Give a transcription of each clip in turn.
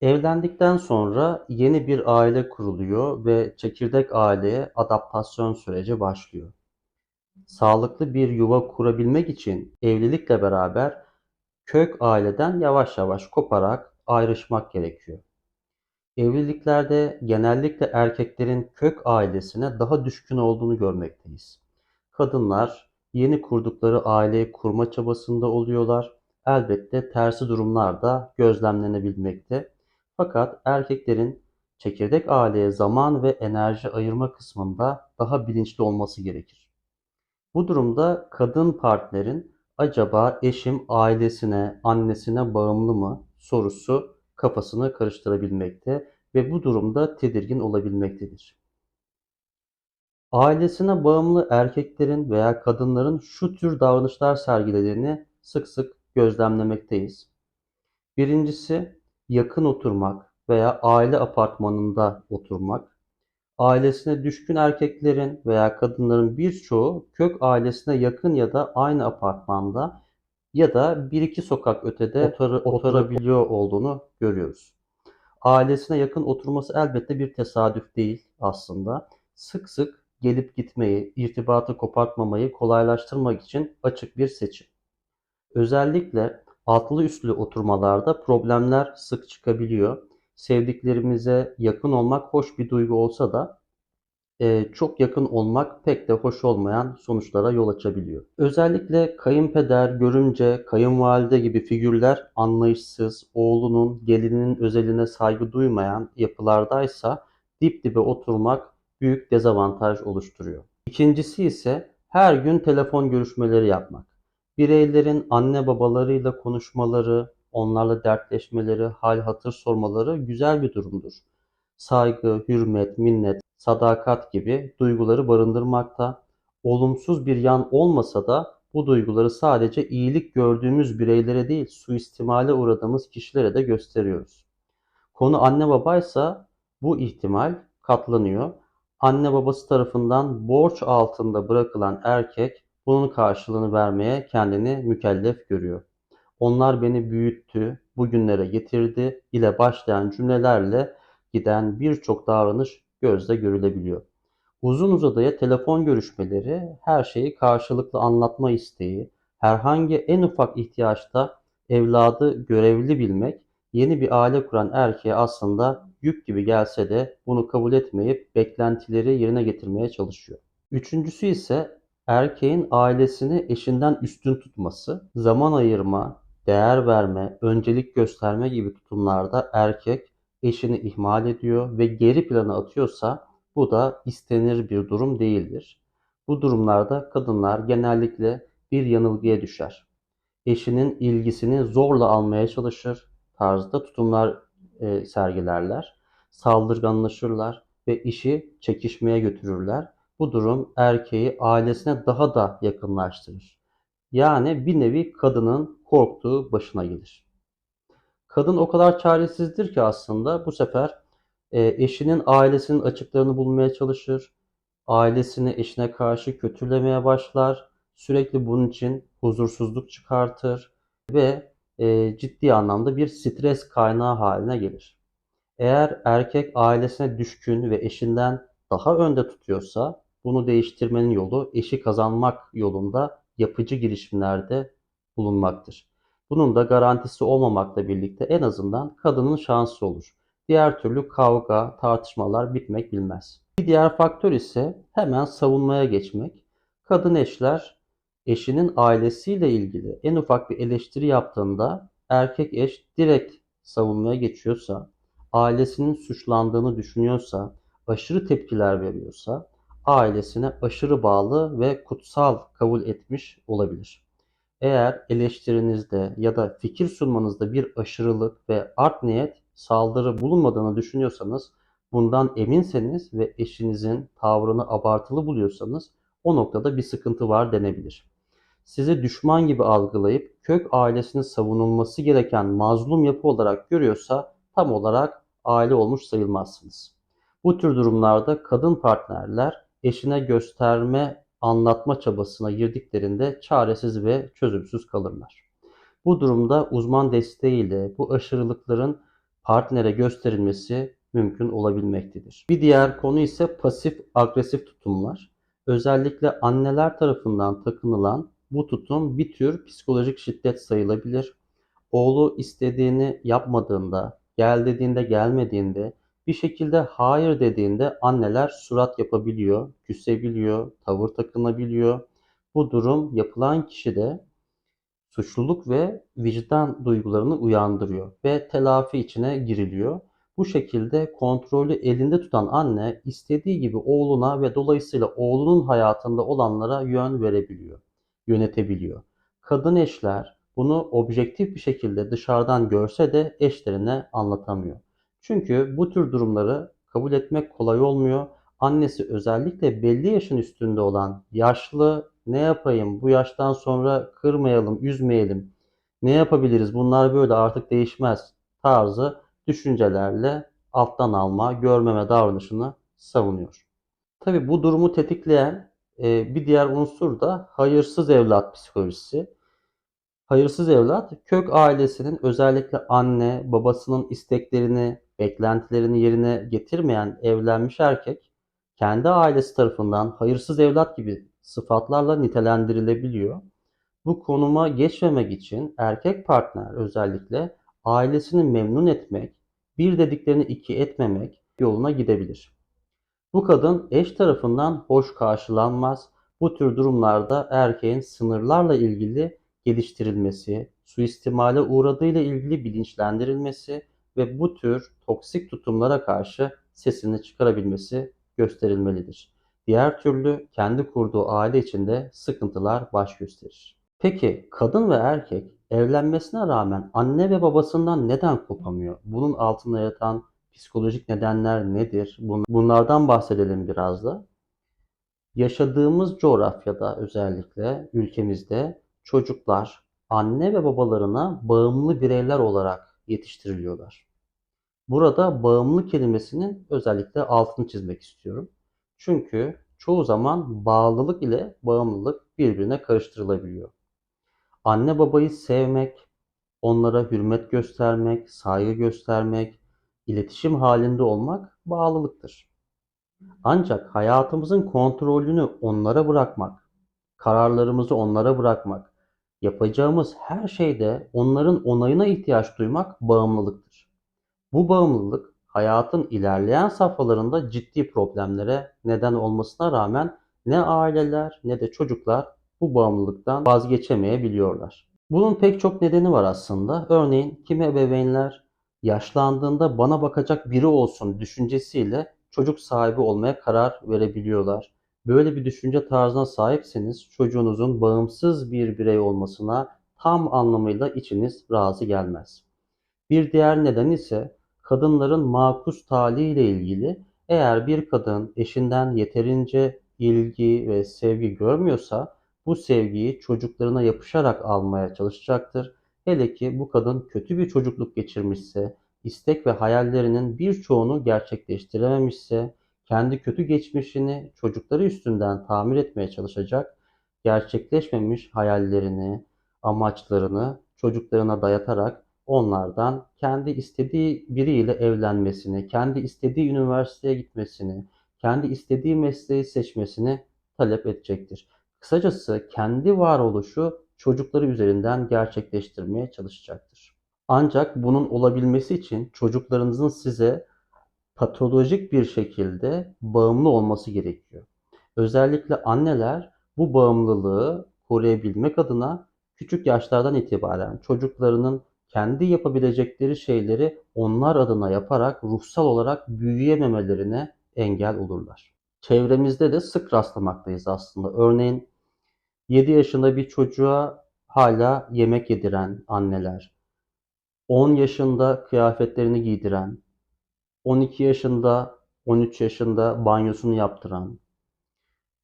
Evlendikten sonra yeni bir aile kuruluyor ve çekirdek aileye adaptasyon süreci başlıyor. Sağlıklı bir yuva kurabilmek için evlilikle beraber kök aileden yavaş yavaş koparak ayrışmak gerekiyor. Evliliklerde genellikle erkeklerin kök ailesine daha düşkün olduğunu görmekteyiz. Kadınlar yeni kurdukları aileyi kurma çabasında oluyorlar. Elbette tersi durumlar da gözlemlenebilmekte. Fakat erkeklerin çekirdek aileye zaman ve enerji ayırma kısmında daha bilinçli olması gerekir. Bu durumda kadın partnerin acaba eşim ailesine, annesine bağımlı mı sorusu kafasını karıştırabilmekte ve bu durumda tedirgin olabilmektedir. Ailesine bağımlı erkeklerin veya kadınların şu tür davranışlar sergilediğini sık sık gözlemlemekteyiz. Birincisi yakın oturmak veya aile apartmanında oturmak. Ailesine düşkün erkeklerin veya kadınların birçoğu kök ailesine yakın ya da aynı apartmanda ya da bir iki sokak ötede otur oturabiliyor olduğunu görüyoruz. Ailesine yakın oturması elbette bir tesadüf değil aslında. Sık sık gelip gitmeyi, irtibatı kopartmamayı kolaylaştırmak için açık bir seçim. Özellikle altlı üstlü oturmalarda problemler sık çıkabiliyor. Sevdiklerimize yakın olmak hoş bir duygu olsa da e, çok yakın olmak pek de hoş olmayan sonuçlara yol açabiliyor. Özellikle kayınpeder, görümce, kayınvalide gibi figürler anlayışsız, oğlunun, gelininin özeline saygı duymayan yapılardaysa dip dibe oturmak büyük dezavantaj oluşturuyor. İkincisi ise her gün telefon görüşmeleri yapmak. Bireylerin anne babalarıyla konuşmaları, onlarla dertleşmeleri, hal hatır sormaları güzel bir durumdur. Saygı, hürmet, minnet, sadakat gibi duyguları barındırmakta. Olumsuz bir yan olmasa da bu duyguları sadece iyilik gördüğümüz bireylere değil, suistimale uğradığımız kişilere de gösteriyoruz. Konu anne babaysa bu ihtimal katlanıyor. Anne babası tarafından borç altında bırakılan erkek bunun karşılığını vermeye kendini mükellef görüyor. Onlar beni büyüttü, bugünlere getirdi ile başlayan cümlelerle giden birçok davranış gözle görülebiliyor. Uzun uzadıya telefon görüşmeleri, her şeyi karşılıklı anlatma isteği, herhangi en ufak ihtiyaçta evladı görevli bilmek, yeni bir aile kuran erkeğe aslında yük gibi gelse de bunu kabul etmeyip beklentileri yerine getirmeye çalışıyor. Üçüncüsü ise erkeğin ailesini eşinden üstün tutması, zaman ayırma, değer verme, öncelik gösterme gibi tutumlarda erkek eşini ihmal ediyor ve geri plana atıyorsa bu da istenir bir durum değildir. Bu durumlarda kadınlar genellikle bir yanılgıya düşer. Eşinin ilgisini zorla almaya çalışır tarzda tutumlar e, sergilerler. Saldırganlaşırlar ve işi çekişmeye götürürler. Bu durum erkeği ailesine daha da yakınlaştırır. Yani bir nevi kadının korktuğu başına gelir. Kadın o kadar çaresizdir ki aslında bu sefer e, eşinin ailesinin açıklarını bulmaya çalışır. Ailesini eşine karşı kötülemeye başlar. Sürekli bunun için huzursuzluk çıkartır ve e, ciddi anlamda bir stres kaynağı haline gelir. Eğer erkek ailesine düşkün ve eşinden daha önde tutuyorsa bunu değiştirmenin yolu eşi kazanmak yolunda yapıcı girişimlerde bulunmaktır. Bunun da garantisi olmamakla birlikte en azından kadının şansı olur. Diğer türlü kavga, tartışmalar bitmek bilmez. Bir diğer faktör ise hemen savunmaya geçmek. Kadın eşler eşinin ailesiyle ilgili en ufak bir eleştiri yaptığında erkek eş direkt savunmaya geçiyorsa, ailesinin suçlandığını düşünüyorsa, aşırı tepkiler veriyorsa, ailesine aşırı bağlı ve kutsal kabul etmiş olabilir. Eğer eleştirinizde ya da fikir sunmanızda bir aşırılık ve art niyet saldırı bulunmadığını düşünüyorsanız, bundan eminseniz ve eşinizin tavrını abartılı buluyorsanız o noktada bir sıkıntı var denebilir. Sizi düşman gibi algılayıp kök ailesinin savunulması gereken mazlum yapı olarak görüyorsa tam olarak aile olmuş sayılmazsınız. Bu tür durumlarda kadın partnerler eşine gösterme anlatma çabasına girdiklerinde çaresiz ve çözümsüz kalırlar. Bu durumda uzman desteğiyle bu aşırılıkların partnere gösterilmesi mümkün olabilmektedir. Bir diğer konu ise pasif agresif tutumlar. Özellikle anneler tarafından takınılan bu tutum bir tür psikolojik şiddet sayılabilir. Oğlu istediğini yapmadığında, gel dediğinde gelmediğinde, bir şekilde hayır dediğinde anneler surat yapabiliyor, küsebiliyor, tavır takınabiliyor. Bu durum yapılan kişide suçluluk ve vicdan duygularını uyandırıyor ve telafi içine giriliyor. Bu şekilde kontrolü elinde tutan anne istediği gibi oğluna ve dolayısıyla oğlunun hayatında olanlara yön verebiliyor, yönetebiliyor. Kadın eşler bunu objektif bir şekilde dışarıdan görse de eşlerine anlatamıyor. Çünkü bu tür durumları kabul etmek kolay olmuyor. Annesi özellikle belli yaşın üstünde olan yaşlı ne yapayım bu yaştan sonra kırmayalım, üzmeyelim. Ne yapabiliriz? Bunlar böyle artık değişmez tarzı düşüncelerle alttan alma, görmeme davranışını savunuyor. Tabii bu durumu tetikleyen bir diğer unsur da hayırsız evlat psikolojisi. Hayırsız evlat, kök ailesinin özellikle anne, babasının isteklerini, beklentilerini yerine getirmeyen evlenmiş erkek, kendi ailesi tarafından hayırsız evlat gibi sıfatlarla nitelendirilebiliyor. Bu konuma geçmemek için erkek partner özellikle ailesini memnun etmek, bir dediklerini iki etmemek yoluna gidebilir. Bu kadın eş tarafından hoş karşılanmaz. Bu tür durumlarda erkeğin sınırlarla ilgili geliştirilmesi, suistimale uğradığıyla ilgili bilinçlendirilmesi ve bu tür toksik tutumlara karşı sesini çıkarabilmesi gösterilmelidir. Diğer türlü kendi kurduğu aile içinde sıkıntılar baş gösterir. Peki kadın ve erkek evlenmesine rağmen anne ve babasından neden kopamıyor? Bunun altında yatan psikolojik nedenler nedir? Bunlardan bahsedelim biraz da. Yaşadığımız coğrafyada özellikle ülkemizde çocuklar anne ve babalarına bağımlı bireyler olarak yetiştiriliyorlar. Burada bağımlı kelimesinin özellikle altını çizmek istiyorum. Çünkü çoğu zaman bağlılık ile bağımlılık birbirine karıştırılabiliyor. Anne babayı sevmek, onlara hürmet göstermek, saygı göstermek, iletişim halinde olmak bağlılıktır. Ancak hayatımızın kontrolünü onlara bırakmak, kararlarımızı onlara bırakmak, yapacağımız her şeyde onların onayına ihtiyaç duymak bağımlılıktır. Bu bağımlılık hayatın ilerleyen safhalarında ciddi problemlere neden olmasına rağmen ne aileler ne de çocuklar bu bağımlılıktan vazgeçemeyebiliyorlar. Bunun pek çok nedeni var aslında. Örneğin kimi ebeveynler yaşlandığında bana bakacak biri olsun düşüncesiyle çocuk sahibi olmaya karar verebiliyorlar. Böyle bir düşünce tarzına sahipseniz çocuğunuzun bağımsız bir birey olmasına tam anlamıyla içiniz razı gelmez. Bir diğer neden ise kadınların makus taliyle ilgili eğer bir kadın eşinden yeterince ilgi ve sevgi görmüyorsa bu sevgiyi çocuklarına yapışarak almaya çalışacaktır. Hele ki bu kadın kötü bir çocukluk geçirmişse, istek ve hayallerinin birçoğunu gerçekleştirememişse, kendi kötü geçmişini çocukları üstünden tamir etmeye çalışacak, gerçekleşmemiş hayallerini, amaçlarını çocuklarına dayatarak onlardan kendi istediği biriyle evlenmesini, kendi istediği üniversiteye gitmesini, kendi istediği mesleği seçmesini talep edecektir. Kısacası kendi varoluşu çocukları üzerinden gerçekleştirmeye çalışacaktır. Ancak bunun olabilmesi için çocuklarınızın size patolojik bir şekilde bağımlı olması gerekiyor. Özellikle anneler bu bağımlılığı koruyabilmek adına küçük yaşlardan itibaren çocuklarının kendi yapabilecekleri şeyleri onlar adına yaparak ruhsal olarak büyüyememelerine engel olurlar. Çevremizde de sık rastlamaktayız aslında. Örneğin 7 yaşında bir çocuğa hala yemek yediren anneler, 10 yaşında kıyafetlerini giydiren, 12 yaşında, 13 yaşında banyosunu yaptıran,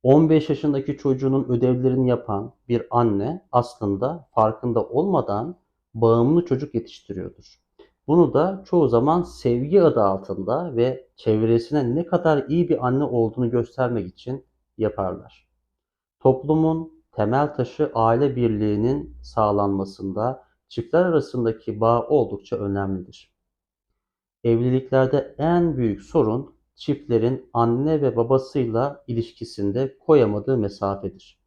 15 yaşındaki çocuğunun ödevlerini yapan bir anne aslında farkında olmadan bağımlı çocuk yetiştiriyordur. Bunu da çoğu zaman sevgi adı altında ve çevresine ne kadar iyi bir anne olduğunu göstermek için yaparlar. Toplumun temel taşı aile birliğinin sağlanmasında çiftler arasındaki bağ oldukça önemlidir. Evliliklerde en büyük sorun çiftlerin anne ve babasıyla ilişkisinde koyamadığı mesafedir.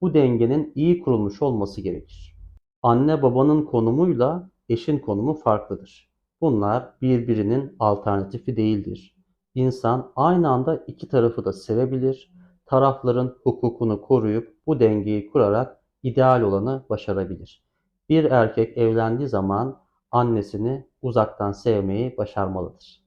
Bu dengenin iyi kurulmuş olması gerekir. Anne babanın konumuyla eşin konumu farklıdır. Bunlar birbirinin alternatifi değildir. İnsan aynı anda iki tarafı da sevebilir, tarafların hukukunu koruyup bu dengeyi kurarak ideal olanı başarabilir. Bir erkek evlendiği zaman annesini uzaktan sevmeyi başarmalıdır.